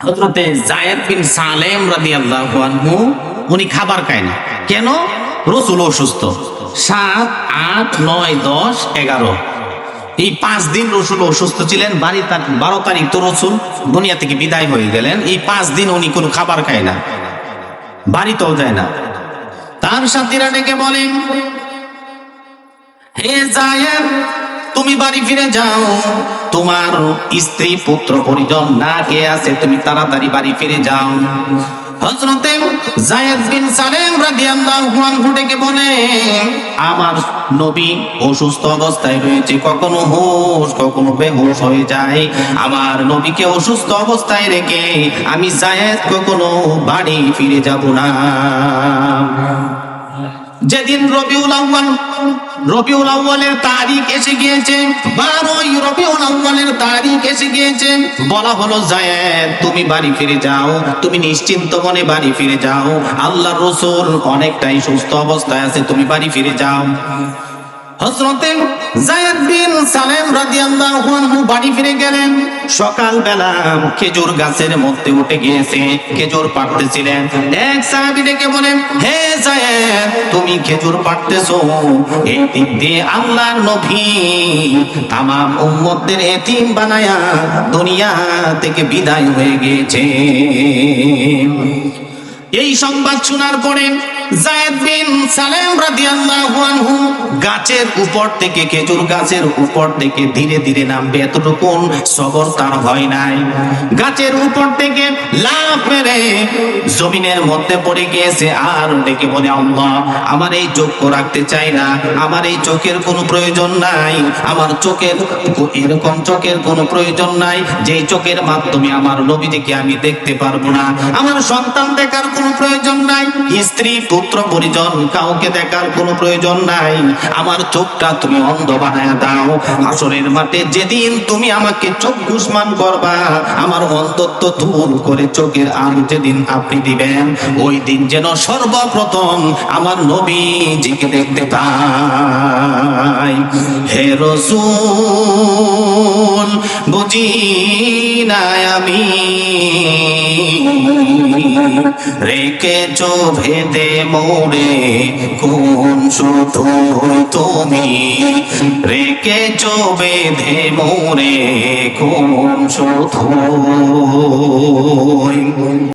হজরতে জায়েদ বিন সালেম রাদিয়াল্লাহু আনহু, উনি খাবার খায় না। কেন? রসুল অসুস্থ। সাত, আট, নয়, দশ, এগারো। এই পাঁচ দিন রসুল অসুস্থ ছিলেন, বাড়ি বারো তারিখ তো রসুল দুনিয়া থেকে বিদায় হয়ে গেলেন। এই পাঁচ দিন উনি কোনো খাবার খায় না। বাড়িতেও যায় না। তার সাথীরা ডেকে বলেন, হে জায়েদ তুমি বাড়ি ফিরে যাও। তোমার স্ত্রী পুত্র পরিজন না কে আছে, তুমি তাড়াতাড়ি বাড়ি ফিরে যাও। বলে, আমার নবী অসুস্থ অবস্থায় রয়েছে, কখনো হুশ, কখনো বেহুশ হয়ে যায়। আমার নবীকে অসুস্থ অবস্থায় রেখে আমি জায়েদ কখনো বাড়ি ফিরে যাব না। যেদিন রবিউল আউ্বাল রবিউল আউ্বালের তারিখ এসে গিয়েছে, বারোই রবিউল আউ্বালের তারিখ এসে গিয়েছে, বলা হলো, জায়েদ, তুমি বাড়ি ফিরে যাও, তুমি নিশ্চিন্ত মনে বাড়ি ফিরে যাও, আল্লাহর রসুল অনেকটাই সুস্থ অবস্থায় আছে, তুমি বাড়ি ফিরে যাও। হযরতে জায়েদ বিন সালেম রাদিয়াল্লাহু আনহু বাড়ি ফিরে গেলেন। সকালবেলা খেজুর গাছের মধ্যে উঠে গিয়েছে, খেজুর পাড়তেছিলেন। এক সাহাবী ডেকে বলেন হে জায়েদ তুমি খেজুর পাড়তেছো? এই দিক দিয়ে আল্লাহর নবী। তামাম উম্মতদের এতিম বানায়া দুনিয়া থেকে বিদায় হয়ে গিয়েছে। এই সংবাদ শোনার পরে গাছের উপর থেকে, খেজুর গাছের উপর থেকে ধীরে ধীরে নামবে। এতটুকুন সবর তার হয় নাই। গাছের উপর থেকে মেরে জমিনের মধ্যে পড়ে গিয়েছে আর ডেকে বলে, আল্লাহ, আমার এই চোখ রাখতে চাই না। আমার এই চোখের কোনো প্রয়োজন নাই। আমার চোখের এরকম চোখের কোনো প্রয়োজন নাই, যেই চোখের মাধ্যমে আমার নবীজিকে আমি দেখতে পারব না। আমার সন্তান দেখার কোনো প্রয়োজন নাই। স্ত্রী পুত্র পরিজন, কাউকে দেখার কোনো প্রয়োজন নাই। আমার চোখটা তুমি অন্ধ বানায় দাও। আসরের মাঠে যেদিন তুমি আমাকে চোখ দুশ্মান করবা, আমার অন্ধত্ব দূর করে চোখের আলো যেদিন আপনি দিবেন, ওই দিন যেন সর্বপ্রথম আমার নবীজিকে দেখতে পাই। হে রসুল, বুঝি না আমি রেখেছ ভেদে মোরে কোন শুধু তুমি? রেখেছ বেঁধে মোরে কোন শুধু?